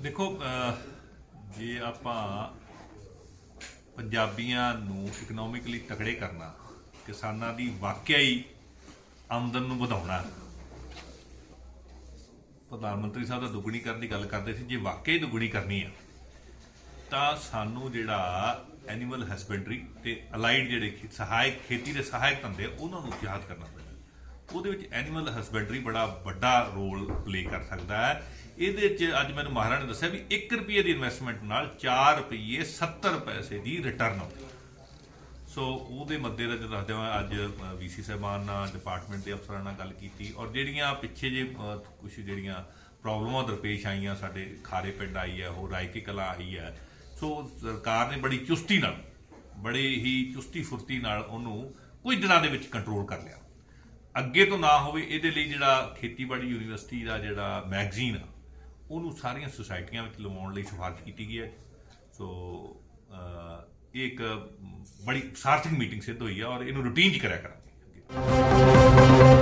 ਦੇਖੋ ਜੇ ਆਪਾਂ ਪੰਜਾਬੀਆਂ ਨੂੰ ਇਕਨੋਮਿਕਲੀ ਤਕੜੇ ਕਰਨਾ ਕਿਸਾਨਾਂ ਦੀ ਵਾਕਿਆ ਹੀ ਆਮਦਨ ਨੂੰ ਵਧਾਉਣਾ ਪ੍ਰਧਾਨ ਮੰਤਰੀ ਸਾਹਿਬ ਦਾ ਦੁੱਗਣੀ ਕਰਨ ਦੀ ਗੱਲ ਕਰਦੇ ਸੀ ਜੇ ਵਾਕਿਆ ਹੀ ਦੁੱਗਣੀ ਕਰਨੀ ਆ ਤਾਂ ਸਾਨੂੰ ਜਿਹੜਾ ਐਨੀਮਲ ਹਸਬੈਂਡਰੀ ਤੇ ਅਲਾਈਡ ਜਿਹੜੇ ਸਹਾਇਕ ਖੇਤੀ ਦੇ ਸਹਾਇਕ ਧੰਦੇ ਆ, ਉਹਨਾਂ ਨੂੰ ਉਤਸ਼ਾਹਤ ਕਰਨਾ ਪੈਂਦਾ। ਉਹਦੇ ਵਿੱਚ ਐਨੀਮਲ ਹਸਬੈਂਡਰੀ ਬੜਾ ਵੱਡਾ ਰੋਲ ਪਲੇ ਕਰ ਸਕਦਾ ਹੈ। ਇਹਦੇ 'ਚ ਅੱਜ ਮੈਨੂੰ ਮਹਾਰਾਜ ਨੇ ਦੱਸਿਆ ਵੀ 1 ਰੁਪਏ ਦੀ ਇਨਵੈਸਟਮੈਂਟ ਨਾਲ 4 ਰੁਪਏ 70 ਪੈਸੇ ਦੀ ਰਿਟਰਨ ਆਉਂਦੀ ਹੈ। ਸੋ ਉਹਦੇ ਮੱਦੇ ਨਜ਼ਰ ਰੱਖਦੇ ਹੋਏ ਅੱਜ ਵੀਸੀ ਸਾਹਿਬਾਨ ਨਾਲ ਡਿਪਾਰਟਮੈਂਟ ਦੇ ਅਫਸਰਾਂ ਨਾਲ ਗੱਲ ਕੀਤੀ ਔਰ ਜਿਹੜੀਆਂ ਪਿੱਛੇ ਜੇ ਕੁਝ ਜਿਹੜੀਆਂ ਪ੍ਰੋਬਲਮਾਂ ਦਰਪੇਸ਼ ਆਈਆਂ, ਸਾਡੇ ਖਾਰੇ ਪਿੰਡ ਆਈ ਹੈ ਉਹ ਰਾਇਕੇ ਕਲਾ ਆਈ ਹੈ। ਸੋ ਸਰਕਾਰ ਨੇ ਬੜੀ ਚੁਸਤੀ ਨਾਲ, ਬੜੇ ਹੀ ਚੁਸਤੀ ਫੁਰਤੀ ਨਾਲ ਉਹਨੂੰ ਕੁਝ ਦਿਨਾਂ ਦੇ ਵਿੱਚ ਕੰਟਰੋਲ ਕਰ ਲਿਆ। ਅੱਗੇ ਤੋਂ ਨਾ ਹੋਵੇ, ਇਹਦੇ ਲਈ ਜਿਹੜਾ ਖੇਤੀਬਾੜੀ ਯੂਨੀਵਰਸਿਟੀ ਦਾ ਜਿਹੜਾ ਮੈਗਜ਼ੀਨ ਆ ਉਹਨੂੰ ਸਾਰੀਆਂ ਸੁਸਾਇਟੀਆਂ ਵਿੱਚ ਲਵਾਉਣ ਲਈ ਸਿਫਾਰਿਸ਼ ਕੀਤੀ ਗਈ ਹੈ। ਸੋ ਇਹ ਇੱਕ ਬੜੀ ਸਾਰਥਕ ਮੀਟਿੰਗ ਸਿੱਧ ਹੋਈ ਹੈ ਔਰ ਇਹਨੂੰ ਰੂਟੀਨ 'ਚ ਕਰਿਆ ਕਰਾਂਗੇ। ਅੱਗੇ।